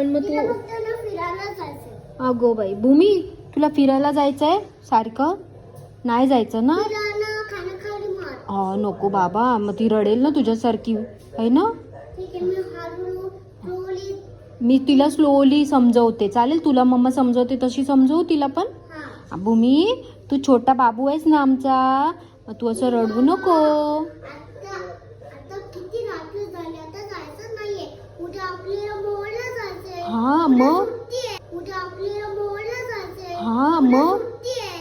पण मग तू अगो बाई भूमी तुला फिरायला जायचंय? सारखं? नाही जायचं ना? हा नको बाबा मग ती रडेल ना तुझ्यासारखी आहे ना? मी तिला स्लोली समजवते. चालेल तुला मम्मा समजवते तशी समजवू तिला पण? हा. भूमी तू छोटा बाबू आहेस ना आमचा. मग तू असं रडवू नको आता आता किती रात्र झाली आता जायचं नाहीये उद्या आपल्याला मोहळला जायचंय हा उद्या मग? हा मग?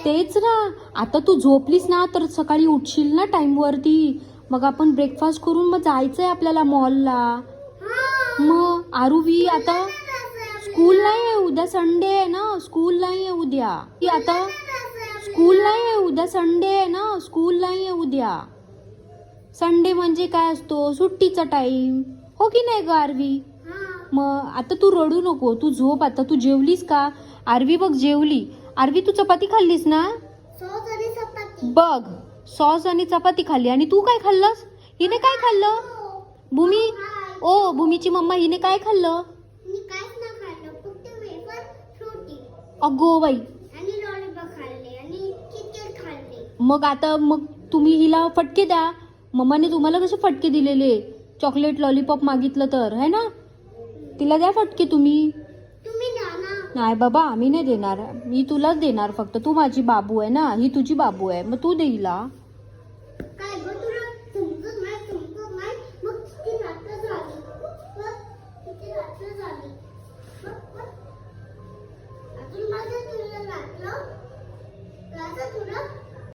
तेच ना. आता तू झोपलीस ना तर सकाळी उठशील ना टाइम वरती मग आपण ब्रेकफास्ट करून मग जायचंय आपल्याला मॉलला मग आरुवी आता? स्कूल नाही आहे उद्या संडे आहे ना? स्कूल नाही आहे उद्या. की आता? स्कूल नाही आहे उद्या संडे आहे ना? स्कूल नाही आहे उद्या. संडे म्हणजे काय असतो? सुट्टीचा टाइम हो की नाही ग आरवी? मग आता तू रडू नको तू झोप आता तू जेवलीस का? आरवी बघ जेवली. आरवी तू चपाती खाल्लीस ना? सॉस आणि चपाती. बघ सॉस आणि चपाती खाल्ली. आणि तू काय खाल्लंस? हिने काय खाल्लं? भूमी? ओ भूमीची मम्मा हिने काय खाल्लं? अगो बाई. मग आता मग तुम्ही हिला फटके द्या. मम्माने तुम्हाला कसे फटके दिलेले? चॉकलेट लॉलीपॉप मागितलं तर है ना? तिला द्या फटके तुम्ही. नाही बाबा आम्ही नाही देणार. मी तुलाच देणार फक्त. तू माझी बाबू आहे ना ही तुझी बाबू आहे. मग तू दे हिला. काय गं तुला? समजत नाही समजत नाही. मग किती रात्र झाली? बघ, किती रात्र झाली? बघ, बघ. अजून माझं तुला रात्र? रात्र तुला?